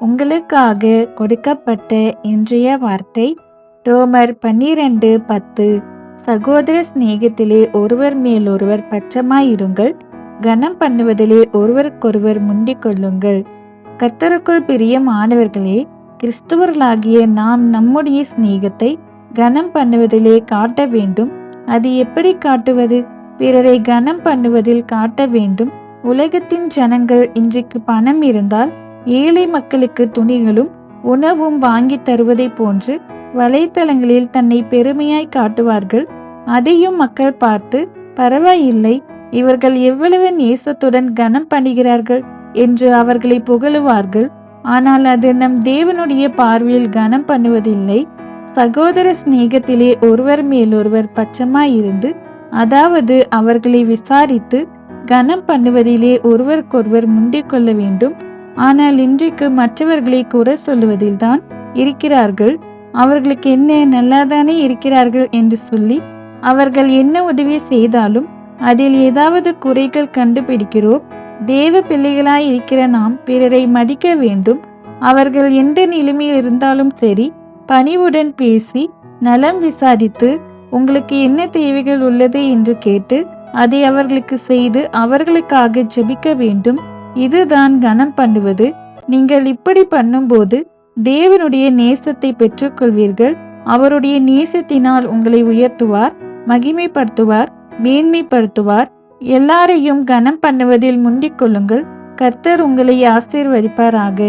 உங்களுக்காக கொடுக்கப்பட்ட இன்றைய வார்த்தை ரோமர் பன்னிரண்டு பத்து. சகோதர சிநேகத்திலே ஒருவர் மேல் ஒருவர் பட்சமாயிருங்கள். கனம் பண்ணுவதிலே ஒருவருக்கொருவர் முந்திக் கொள்ளுங்கள். கத்தருக்குள் பிரியமானவர்களே கிறிஸ்துவர்களாகிய நாம் நம்முடைய சிநேகத்தை கனம் பண்ணுவதிலே காட்ட வேண்டும். அது எப்படி காட்டுவது? பிறரை கனம் பண்ணுவதில் காட்ட வேண்டும். உலகத்தின் ஜனங்கள் இன்றைக்கு பணம் இருந்தால் ஏழை மக்களுக்கு துணிகளும் உணவும் வாங்கி தருவதை போன்று வலைத்தளங்களில் தன்னை பெருமையாய் காட்டுவார்கள். அதையும் மக்கள் பார்த்து பரவாயில்லை இவர்கள் எவ்வளவு நேசத்துடன் கனம் பண்ணுகிறார்கள் என்று அவர்களை புகழுவார்கள். ஆனால் அது நம் தேவனுடைய பார்வையில் கனம் பண்ணுவதில்லை. சகோதர சிநேகத்திலே ஒருவர் மேலொருவர் பட்சமாயிருந்து அதாவது அவர்களை விசாரித்து கனம் பண்ணுவதிலே ஒருவருக்கொருவர் முந்திக் கொள்ள வேண்டும். ஆனால் இன்றைக்கு மற்றவர்களை குறை சொல்லுவதில்தான் இருக்கிறார்கள். அவர்களுக்கு என்ன நல்லாதானே இருக்கிறார்கள் என்று சொல்லி அவர்கள் என்ன உதவி செய்தாலும் அதில் ஏதாவது குறைகள் கண்டுபிடிக்கிறோம் தேவ பிள்ளைகளாய் இருக்கிற நாம் பிறரை மதிக்க வேண்டும். அவர்கள் எந்த நிலைமையில் இருந்தாலும் சரி பணிவுடன் பேசி நலம் விசாரித்து உங்களுக்கு என்ன தேவைகள் உள்ளது என்று கேட்டு அதை அவர்களுக்கு செய்து அவர்களுக்காக ஜெபிக்க வேண்டும். இதுதான் கனம் பண்ணுவது. நீங்கள் இப்படி பண்ணும்போது தேவனுடைய நேசத்தை பெற்றுக்கொள்வீர்கள். அவருடைய நேசத்தினால் உங்களை உயர்த்துவார் மகிமைப்படுத்துவார் மேன்மைப்படுத்துவார். எல்லாரையும் கனம் பண்ணுவதில் முந்திக் கொள்ளுங்கள். கர்த்தர் உங்களை ஆசீர்வதிப்பாராக.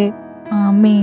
ஆமே